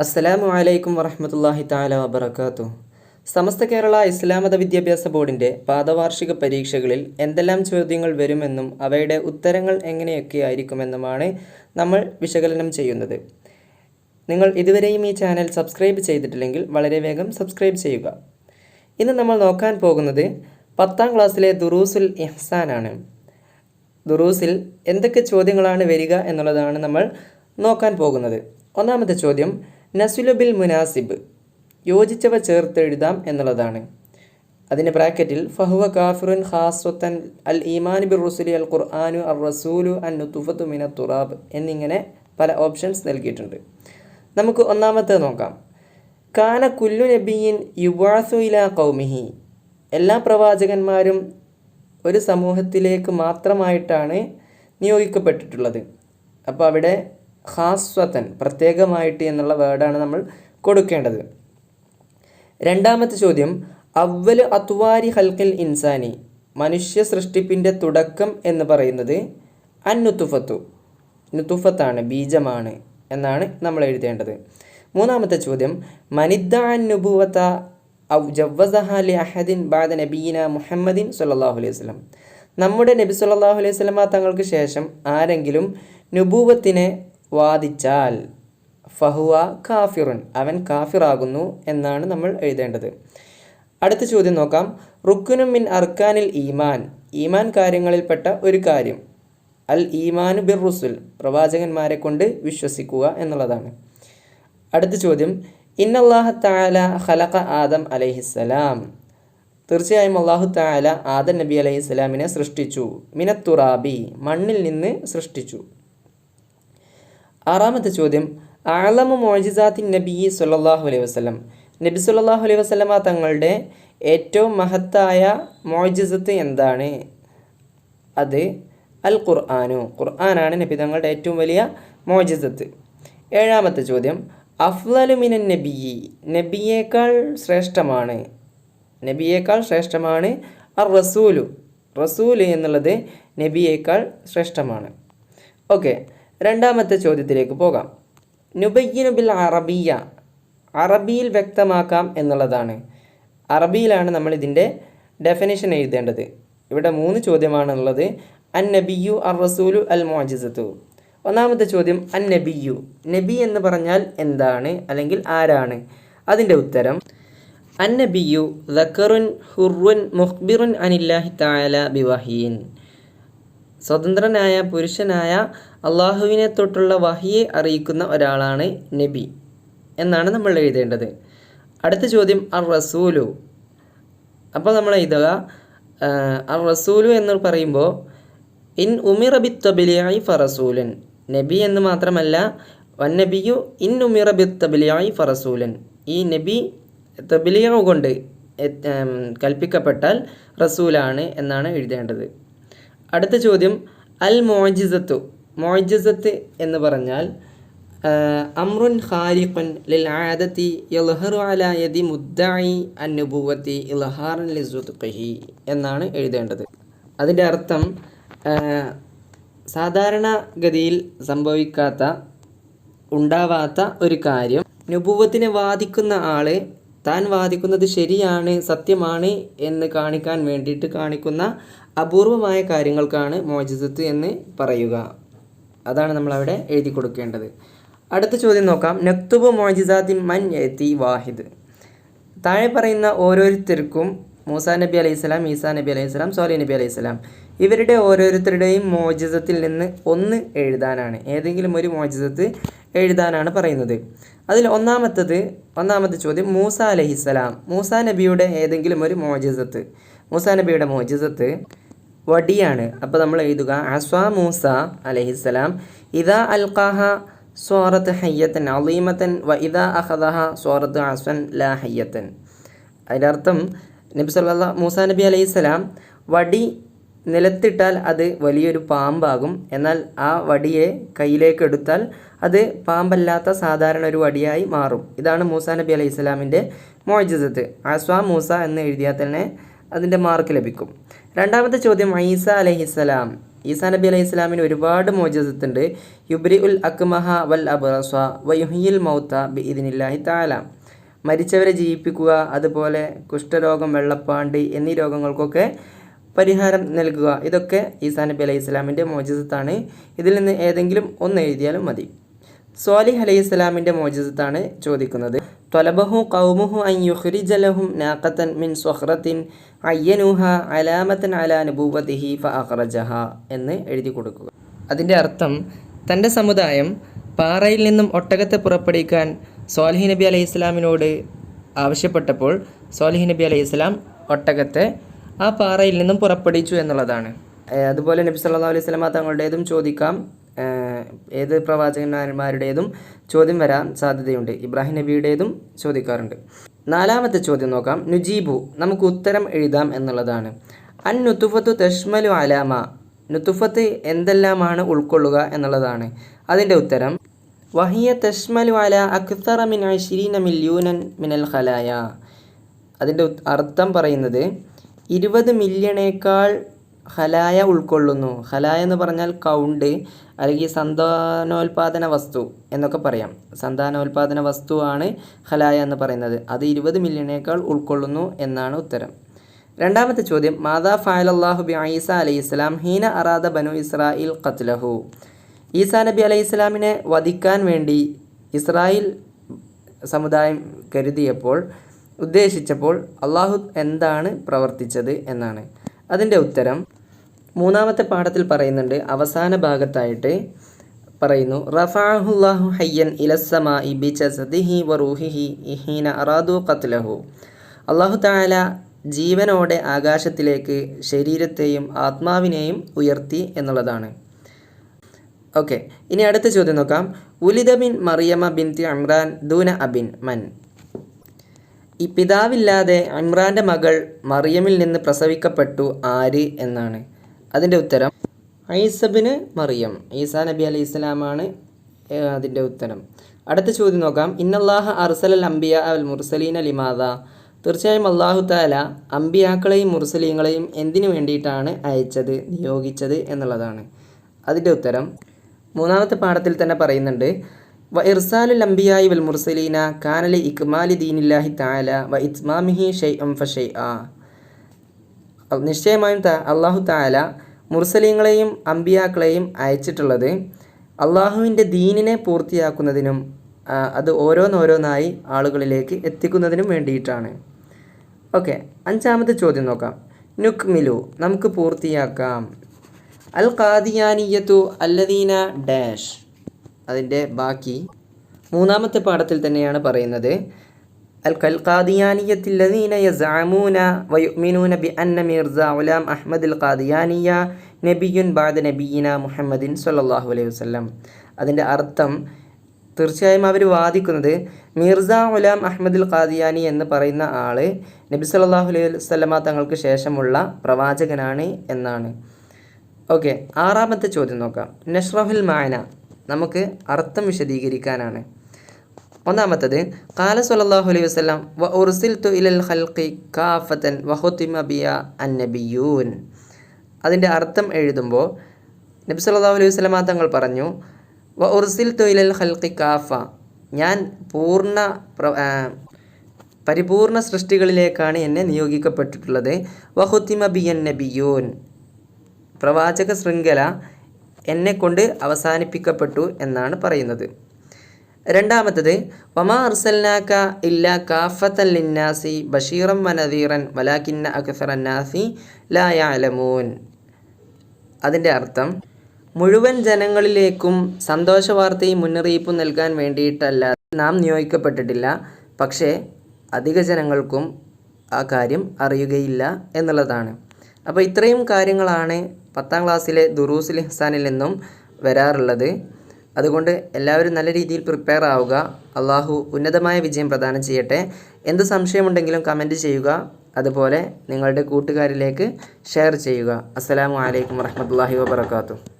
അസ്സലാമു അലൈക്കും വറഹമത്തല്ലാഹി താല വബർക്കാത്തു സമസ്ത കേരള ഇസ്ലാം മത വിദ്യാഭ്യാസ ബോർഡിന്റെ പാദവാർഷിക പരീക്ഷകളിൽ എന്തെല്ലാം ചോദ്യങ്ങൾ വരുമെന്നും അവയുടെ ഉത്തരങ്ങൾ എങ്ങനെയൊക്കെ ആയിരിക്കുമെന്നുമാണ് നമ്മൾ വിശകലനം ചെയ്യുന്നത്. നിങ്ങൾ ഇതുവരെയും ഈ ചാനൽ സബ്സ്ക്രൈബ് ചെയ്തിട്ടില്ലെങ്കിൽ വളരെ വേഗം സബ്സ്ക്രൈബ് ചെയ്യുക. ഇന്ന് നമ്മൾ നോക്കാൻ പോകുന്നത് പത്താം ക്ലാസ്സിലെ ദുറൂസുൽ ഇഹ്സാനാണ് ദുറൂസിൽ എന്തൊക്കെ ചോദ്യങ്ങളാണ് വരിക എന്നുള്ളതാണ് നമ്മൾ നോക്കാൻ പോകുന്നത്. ഒന്നാമത്തെ ചോദ്യം നസുലുബിൽ മുനാസിബ്. യോജിച്ചവ ചേർത്ത് എഴുതാം എന്നുള്ളതാണ്. അതിന്റെ ബ്രാക്കറ്റിൽ ഫഹുവ കാഫിറുൻ ഖാസ്വത്തൻ അൽ ഈമാൻ ബിർ റുസുലി അൽ ഖുർആാനു അർ റസൂലു അൻ നുത്തുഫത്തു മിന തുറാബ് എന്നിങ്ങനെ പല ഓപ്ഷൻസ് നൽകിയിട്ടുണ്ട്. നമുക്ക് ഒന്നാമത്തെ നോക്കാം. കാന കുല്ലു നബിയിൻ യുവാസു ഇല കൗമിഹി എല്ലാ പ്രവാചകന്മാരും ഒരു സമൂഹത്തിലേക്ക് മാത്രമായിട്ടാണ് നിയോഗിക്കപ്പെട്ടിട്ടുള്ളത്. അപ്പോൾ അവിടെ ഹാസ്വത്തൻ പ്രത്യേകമായിട്ട് എന്നുള്ള വേർഡാണ് നമ്മൾ കൊടുക്കേണ്ടത്. രണ്ടാമത്തെ ചോദ്യം അവൽ അത്വാരി ഹൽക്കൽ ഇൻസാനി മനുഷ്യ സൃഷ്ടിപ്പിന്റെ തുടക്കം എന്ന് പറയുന്നത് അന്നുത്തുഫത്തു നുത്തുഫത്താണ് ബീജമാണ് എന്നാണ് നമ്മൾ എഴുതേണ്ടത്. മൂന്നാമത്തെ ചോദ്യം മനിദ്ദാനുഭൂവത്ത ഔ ജവ്വസഹാലി അഹദിൻ ബാദ നബീന മുഹമ്മദിൻ സല്ലാഹു അലൈഹി വസ്ലം നമ്മുടെ നബി സല്ലാഹു അലൈഹി സ്വലമ തങ്ങൾക്ക് ശേഷം ആരെങ്കിലും നുബൂവത്തിനെ വാദിച്ചാൽ ഫഹുവ കാഫിറുൻ അവൻ കാഫിറാകുന്നു എന്നാണ് നമ്മൾ എഴുതേണ്ടത്. അടുത്ത ചോദ്യം നോക്കാം. റുക്കുനും മിൻ അർക്കാനിൽ ഈമാൻ. ഈമാൻ കാര്യങ്ങളിൽപ്പെട്ട ഒരു കാര്യം. അൽ ഈമാനു ബിർ റുസുൽ പ്രവാചകന്മാരെ കൊണ്ട് വിശ്വസിക്കുക എന്നുള്ളതാണ്. അടുത്ത ചോദ്യം. ഇന്നല്ലാഹ താല ഖലഖ ആദം അലൈഹിസ്സലാം തീർച്ചയായും അള്ളാഹു താല ആദം നബി അലൈഹിസ്സലാമിനെ സൃഷ്ടിച്ചു. മിനത്തുറാബി മണ്ണിൽ നിന്ന് സൃഷ്ടിച്ചു. ആറാമത്തെ ചോദ്യം ആലമ മോജിസാത്തി നബി സുല്ലാഹു അലൈഹി വസ്ലം നബി സുല്ലാഹു അലൈഹി വസ്ലമ തങ്ങളുടെ ഏറ്റവും മഹത്തായ മോജിസത്ത് എന്താണ്? അത് അൽ ഖുർആാനു ഖുർആനാണ് നബി തങ്ങളുടെ ഏറ്റവും വലിയ മോജിസത്ത് ഏഴാമത്തെ ചോദ്യം അഫ്ലലുമിനൻ നബിയി. നബിയേക്കാൾ ശ്രേഷ്ഠമാണ്. നബിയേക്കാൾ ശ്രേഷ്ഠമാണ് അർ റസൂലു റസൂൽ എന്നുള്ളത് നബിയേക്കാൾ ശ്രേഷ്ഠമാണ്. ഓക്കെ. രണ്ടാമത്തെ ചോദ്യത്തിലേക്ക് പോകാം. നുബയ്യനുബിൽ അറബിയ അറബിയിൽ വ്യക്തമാക്കാം എന്നുള്ളതാണ്. അറബിയിലാണ് നമ്മൾ ഇതിന്റെ ഡെഫിനേഷൻ എഴുതേണ്ടത്. ഇവിടെ മൂന്ന് ചോദ്യമാണുള്ളത്. അൻ നബിയു അർ റസൂലു അൽ മോജിസത്തു ഒന്നാമത്തെ ചോദ്യം അൻ നബിയു നബി എന്ന് പറഞ്ഞാൽ എന്താണ്? അല്ലെങ്കിൽ ആരാണ്? അതിന്റെ ഉത്തരം അൻ നബിയു ലക്കറുൻ ഹുറുൻ മുഹ്ബിറുൻ അനില്ലാഹി താല ബിവഹീൻ. സ്വതന്ത്രനായ പുരുഷനായ അള്ളാഹുവിനെ തൊട്ടുള്ള വഹിയെ അറിയിക്കുന്ന ഒരാളാണ് നബി എന്നാണ് നമ്മൾ എഴുതേണ്ടത്. അടുത്ത ചോദ്യം അർ റസൂലു അപ്പോൾ നമ്മൾ എഴുതുക അർ റസൂലു എന്ന് പറയുമ്പോൾ ഇൻ ഉമിറബി തബിലിയായി ഫറസൂലൻ. നബി എന്ന് മാത്രമല്ല വൻ നബിയു ഇൻ ഉമിറബി തബിലിയായി ഫറസൂലൻ. ഈ നബി തബിലിയ കൊണ്ട് കൽപ്പിക്കപ്പെട്ടാൽ റസൂലാണ് എന്നാണ് എഴുതേണ്ടത്. അടുത്ത ചോദ്യം അൽ മോജിസത്തു മോജിസത്ത് എന്ന് പറഞ്ഞാൽ അമ്രുൻ ഖാരിഖുൻ ലിൽ ആദത്തി യൽഹറു അല യദി മുദ്ദായി അന്നുബുവത്തി ഇൽഹാറൻ ലിസുഖി എന്നാണ് എഴുതേണ്ടത്. അതിന്റെ അർത്ഥം സാധാരണഗതിയിൽ സംഭവിക്കാത്ത ഉണ്ടാവാത്ത ഒരു കാര്യം നുബുവത്തിനെ വാദിക്കുന്ന ആൾ താൻ വാദിക്കുന്നത് ശരിയാണ് സത്യമാണ് എന്ന് കാണിക്കാൻ വേണ്ടിയിട്ട് കാണിക്കുന്ന അപൂർവമായ കാര്യങ്ങൾക്കാണ് മോചിതത്വം എന്ന് പറയുക. അതാണ് നമ്മളവിടെ എഴുതി കൊടുക്കേണ്ടത്. അടുത്ത ചോദ്യം നോക്കാം. നക്തുബ് മോജിസാത്തി മൻ എത്തി വാഹിദ്. താഴെ പറയുന്ന ഓരോരുത്തർക്കും മൂസാ നബി അലൈഹി സ്വലാം ഈസാ നബി അലൈഹി സ്വലാം സോലി നബി അലൈഹി സ്വലാം ഇവരുടെ ഓരോരുത്തരുടെയും മോചിതത്തിൽ നിന്ന് ഒന്ന് എഴുതാനാണ്. ഏതെങ്കിലും ഒരു മോചിതത്ത് എഴുതാനാണ് പറയുന്നത്. അതിൽ ഒന്നാമത്തത് ഒന്നാമത്തെ ചോദ്യം മൂസ അലഹിസ്സലാം മൂസ നബിയുടെ ഏതെങ്കിലും ഒരു മോചിതത്ത് മൂസ നബിയുടെ മോജിസത്ത് വടിയാണ്. അപ്പോൾ നമ്മൾ എഴുതുക അസ്വാ മൂസ അലഹിസ്സലാം ഇതാ അൽഖാഹ സ്വാറത്ത് ഹയ്യത്തൻ അലീമത്തൻ വ ഇതാ അഹദഹ സ്വാറത്ത് അസ്വൻ ലാ ഹയ്യത്തൻ. അതിന്റെ അർത്ഥം നബി സല്ല മൂസ നബി അലൈഹിസ്സലാം വടി നിലത്തിട്ടാൽ അത് വലിയൊരു പാമ്പാകും. എന്നാൽ ആ വടിയെ കയ്യിലേക്ക് എടുത്താൽ അത് പാമ്പല്ലാത്ത സാധാരണ ഒരു വടിയായി മാറും. ഇതാണ് മൂസ നബി അലൈഹി സ്വലാമിന്റെ മോജിസത്ത് ആസ്വാ മൂസ എന്ന് എഴുതിയാൽ തന്നെ അതിന്റെ മാർക്ക് ലഭിക്കും. രണ്ടാമത്തെ ചോദ്യം ഐസ അലഹിസ്സലാം. ഈസാ നബി അലൈഹി ഇസ്ലാമിന് ഒരുപാട് മോചസത്തുണ്ട് യുബ്രി ഉൽ അക്മഹ വൽ അബ്റസ വയുഹിയിൽ മൗത്ത ബി ഇതിനില്ലാഹി താല മരിച്ചവരെ ജീവിപ്പിക്കുക അതുപോലെ കുഷ്ഠരോഗം വെള്ളപ്പാണ്ട് എന്നീ രോഗങ്ങൾക്കൊക്കെ പരിഹാരം നൽകുക. ഇതൊക്കെ ഈസാ നബി അലൈഹി ഇസ്ലാമിന്റെ മോചസത്താണ് ഇതിൽ നിന്ന് ഏതെങ്കിലും ഒന്ന് എഴുതിയാലും മതി. സ്വാലിഹ് അലൈഹി ഇസ്ലാമിന്റെ മോചിതത്താണ് ചോദിക്കുന്നത്. ത്വലബഹു കൗമുഹു അൻ യുഖ്രിജലഹും നാഖത്തൻ മിൻ സ്വഹ്റത്തിൻ അയ്യനുഹ അലാമത്തൻ അലാ നബൂവതിഹി ഫ അഹ്റജഹ എന്ന് എഴുതി കൊടുക്കുക. അതിന്റെ അർത്ഥം തന്റെ സമുദായം പാറയിൽ നിന്നും ഒട്ടകത്തെ പുറപ്പെടുവിക്കാൻ സ്വാലിഹ് നബി അലൈഹി ഇസ്ലാമിനോട് ആവശ്യപ്പെട്ടപ്പോൾ സ്വാലിഹ് നബി അലൈഹി ഇസ്ലാം ഒട്ടകത്തെ ആ പാറയിൽ നിന്നും പുറപ്പെടുവിച്ചു എന്നുള്ളതാണ്. അതുപോലെ നബി സല്ലാ അലൈഹി സ്വലാം തങ്ങളുടേതും ചോദിക്കാം. ഏത് പ്രവാചകന്മാരുടേതും ചോദ്യം വരാൻ സാധ്യതയുണ്ട്. ഇബ്രാഹിം നബിയുടേതും ചോദിക്കാറുണ്ട്. നാലാമത്തെ ചോദ്യം നോക്കാം. നുജീബു നമുക്ക് ഉത്തരം എഴുതാം എന്നുള്ളതാണ്. അൻ നുത്തുഫത്തു തഷ്മലു അലാമ നുത്തുഫത്ത് എന്തെല്ലാമാണ് ഉൾക്കൊള്ളുക എന്നുള്ളതാണ്. അതിന്റെ ഉത്തരം വഹിയ തഷ്മലു അല അക്തറ മിൻ അശ്രീന മില്യൂനൻ മിനൽ ഖലായ. അതിന്റെ അർത്ഥം പറയുന്നത് ഇരുപത് മില്യണേക്കാൾ ഹലായ ഉൾക്കൊള്ളുന്നു. ഹലായ എന്ന് പറഞ്ഞാൽ കൗണ്ട് അല്ലെങ്കിൽ സന്താനോൽപാദന വസ്തു എന്നൊക്കെ പറയാം. സന്താനോൽപാദന വസ്തുവാണ് ഹലായ എന്ന് പറയുന്നത്. അത് ഇരുപത് മില്യണേക്കാൾ ഉൾക്കൊള്ളുന്നു എന്നാണ് ഉത്തരം. രണ്ടാമത്തെ ചോദ്യം. മാതാ ഫായലല്ലാഹു ബി ഈസ അലൈഹി ഇസ്ലാം ഹീന അറാദ ബനു ഇസ്രായിൽ ഖത്ലഹു. ഈസാ നബി അലൈഹി ഇസ്ലാമിനെ വധിക്കാൻ വേണ്ടി ഇസ്രായേൽ സമുദായം കരുതിയപ്പോൾ ഉദ്ദേശിച്ചപ്പോൾ അള്ളാഹു എന്താണ് പ്രവർത്തിച്ചത് എന്നാണ്. അതിന്റെ ഉത്തരം മൂന്നാമത്തെ പാഠത്തിൽ പറയുന്നുണ്ട് അവസാന ഭാഗത്തായിട്ട് പറയുന്നു റഫാഹുല്ലാഹു ഹയ്യൻ ഇലസമാ ഇബി ചസദിഹി വറൂഹിഹി ഇഹീന അറാദു ഖത്ലഹു. അള്ളാഹു താല ജീവനോടെ ആകാശത്തിലേക്ക് ശരീരത്തെയും ആത്മാവിനെയും ഉയർത്തി എന്നുള്ളതാണ്. ഓക്കെ ഇനി അടുത്ത ചോദ്യം നോക്കാം. ഉലിദ ബിൻ മറിയമ ബിൻതി ഇമ്രാൻ ദൂന അബിൻ മൻ. ഈ പിതാവില്ലാതെ ഇമ്രാന്റെ മകൾ മറിയമിൽ നിന്ന് പ്രസവിക്കപ്പെട്ടു ആര് എന്നാണ്? അതിന്റെ ഉത്തരം ഐസബിന് മറിയം. ഈസാ നബി അലൈഹി ഇസ്ലാമാണ് അതിന്റെ ഉത്തരം. അടുത്ത ചോദ്യം നോക്കാം. ഇന്നല്ലാഹ അർസലൽ അംബിയ അൽ മുർസലീന ലിമാദ. തീർച്ചയായും അള്ളാഹു താല അംബിയാക്കളെയും മുർസലീങ്ങളെയും എന്തിനു വേണ്ടിയിട്ടാണ് അയച്ചത് നിയോഗിച്ചത് എന്നുള്ളതാണ്. അതിന്റെ ഉത്തരം മൂന്നാമത്തെ പാഠത്തിൽ തന്നെ പറയുന്നുണ്ട്. വ ഇർസാലുൽ അംബിയായി വൽ മുർസലീന കാനലി ഇക്മാലി ദീനില്ലാഹി താല വ ഇത്മാമിഹി ഷെയ് അം ഷെയ് ആ നിശ്ചയമായും അള്ളാഹു താല മുർസലീങ്ങളെയും അമ്പിയാക്കളെയും അയച്ചിട്ടുള്ളത് അള്ളാഹുവിന്റെ ദീനിനെ പൂർത്തിയാക്കുന്നതിനും അത് ഓരോന്നോരോന്നായി ആളുകളിലേക്ക് എത്തിക്കുന്നതിനും വേണ്ടിയിട്ടാണ്. ഓക്കെ അഞ്ചാമത്തെ ചോദ്യം നോക്കാം. നുക്മിലു നമുക്ക് പൂർത്തിയാക്കാം. അൽ ഖാദിയാനിയത്തു അല്ലദീന ഡാഷ് അതിന്റെ ബാക്കി മൂന്നാമത്തെ പാഠത്തിൽ തന്നെയാണ് പറയുന്നത്. യസാമൂന വയുമിനൂന ബി അന്ന മിർസ ഉലാം അഹ്മദ് അൽ ഖാദിയാനിയ നബിയുൻ ബാദ നബീന മുഹമ്മദിൻ സല്ലാഹു അലൈഹി വസല്ലം. അതിന്റെ അർത്ഥം തീർച്ചയായും അവർ വാദിക്കുന്നത് മിർസ ഉലാം അഹമ്മദുൽ ഖാദിയാനി എന്ന് പറയുന്ന ആൾ നബി സല്ലാഹു അലൈഹി വസല്ലമ തങ്ങൾക്ക് ശേഷമുള്ള പ്രവാചകനാണ് എന്നാണ്. ഓക്കെ ആറാമത്തെ ചോദ്യം നോക്കാം. നഷ്റഫുൽ മായന നമുക്ക് അർത്ഥം വിശദീകരിക്കാനാണ്. ഒന്നാമത്തത് കാല സല്ലല്ലാഹു അലൈഹി വസ്ലാം വ ഉർസിൽ തു ഇലൽ ഖൽഖി കാഫത്തൻ വഹുത്തിമ ബിയ അന്നബിയൂൻ. അതിന്റെ അർത്ഥം എഴുതുമ്പോൾ നബി സല്ലല്ലാഹു അലൈഹി വസല്ലമ തങ്ങൾ പറഞ്ഞു വ ഉർസിൽ തു ഇലൽ ഖൽഖി കാഫ. ഞാൻ പൂർണ പ്ര പരിപൂർണ സൃഷ്ടികളിലേക്കാണ് എന്നെ നിയോഗിക്കപ്പെട്ടിട്ടുള്ളത്. വഹുത്തിമ ബിയൻ നബിയൂൻ പ്രവാചക ശൃംഖല എന്നെ കൊണ്ട് അവസാനിപ്പിക്കപ്പെട്ടു എന്നാണ് പറയുന്നത്. രണ്ടാമത്തത് വമാ അർസൽനാക്ക ഇല്ല കാഫത്തൻ ലിന്നാസി ബഷീറം വനദീറൻ വലാക്കിന്ന അക്സറന്നാസി ലാ യഅലമൂൻ അതിന്റെ അർത്ഥം മുഴുവൻ ജനങ്ങളിലേക്കും സന്തോഷ വാർത്തയും മുന്നറിയിപ്പും നൽകാൻ വേണ്ടിയിട്ടല്ല. നാം നിയോഗിക്കപ്പെട്ടിട്ടില്ല. പക്ഷേ അധിക ജനങ്ങൾക്കും ആ കാര്യം അറിയുകയില്ല എന്നുള്ളതാണ്. അപ്പോൾ ഇത്രയും കാര്യങ്ങളാണ് പത്താം ക്ലാസ്സിലെ ദുറൂസുൽ ഹിസാനിൽ നിന്നും വരാറുള്ളത്. അതുകൊണ്ട് എല്ലാവരും നല്ല രീതിയിൽ പ്രിപ്പയർ ആവുക. അള്ളാഹു ഉന്നതമായ വിജയം പ്രദാനം ചെയ്യട്ടെ. എന്ത് സംശയമുണ്ടെങ്കിലും കമന്റ് ചെയ്യുക. അതുപോലെ നിങ്ങളുടെ കൂട്ടുകാരിലേക്ക് ഷെയർ ചെയ്യുക. അസ്സലാമു അലൈക്കും വറഹ്മത്തുള്ളാഹി വബറകാതുഹു.